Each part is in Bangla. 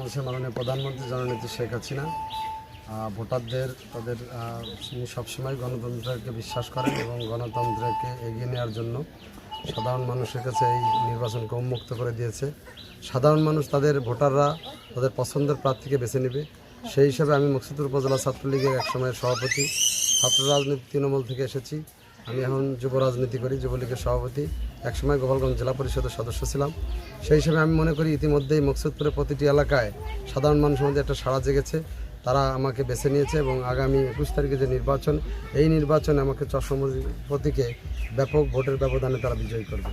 বাংলাদেশের মাননীয় প্রধানমন্ত্রী জননেত্রী শেখ হাসিনা ভোটারদের, তাদের তিনি সবসময় গণতন্ত্রকে বিশ্বাস করেন এবং গণতন্ত্রকে এগিয়ে নেওয়ার জন্য সাধারণ মানুষের কাছে এই নির্বাচনকে উন্মুক্ত করে দিয়েছে। সাধারণ মানুষ তাদের ভোটাররা তাদের পছন্দের প্রার্থীকে বেছে নেবে। সেই হিসাবে আমি মুকসিদুর উপজেলা ছাত্রলীগের একসময়ের সভাপতি, ছাত্র রাজনীতি তৃণমূল থেকে এসেছি। আমি এখন যুব রাজনীতি করি যুবলীগের সভাপতি। একসময় গোপালগঞ্জ জেলা পরিষদের সদস্য ছিলাম। সেই হিসেবে আমি মনে করি ইতিমধ্যেই মকসুদপুরের প্রতিটি এলাকায় সাধারণ মানুষের মধ্যে একটা সাড়া জেগেছে। তারা আমাকে বেছে নিয়েছে এবং আগামী একুশ তারিখে যে নির্বাচন এই নির্বাচনে আমাকে চশমী প্রতীকে ব্যাপক ভোটের ব্যবধানে তারা বিজয়ী করবে।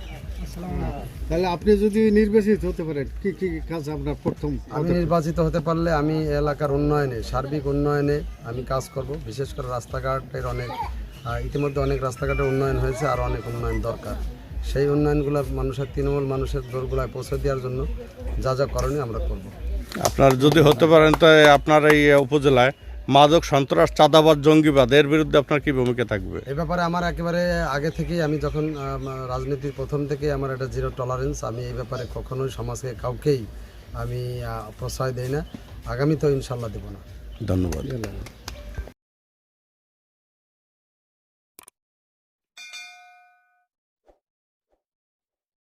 তাহলে আপনি যদি নির্বাচিত হতে পারেন কি কি কাজ আপনার প্রথম আমি নির্বাচিত হতে পারলে আমি এলাকার উন্নয়নে সার্বিক উন্নয়নে আমি কাজ করব। বিশেষ করে রাস্তাঘাটের অনেক ইতিমধ্যে অনেক রাস্তাঘাটের উন্নয়ন হয়েছে আর অনেক উন্নয়ন দরকার। সেই উন্নয়নগুলো মানুষের তৃণমূল মানুষের দোরগুলায় পৌঁছে দেওয়ার জন্য যা যা করণীয় আমরা করব। আপনার যদি হতে পারেন তো আপনার এই উপজেলায় মাদক সন্ত্রাস চাঁদাবাদ জঙ্গিবাদ এর বিরুদ্ধে আপনার কি ভূমিকা থাকবে? এ ব্যাপারে আমার একেবারে আগে থেকেই আমি যখন রাজনীতির প্রথম থেকে আমার একটা জিরো টলারেন্স আমি এই ব্যাপারে কখনোই সমাজকে কাউকেই আমি প্রশ্রয় দেই না। আগামী তো ইনশাল্লাহ দেবো না। ধন্যবাদ।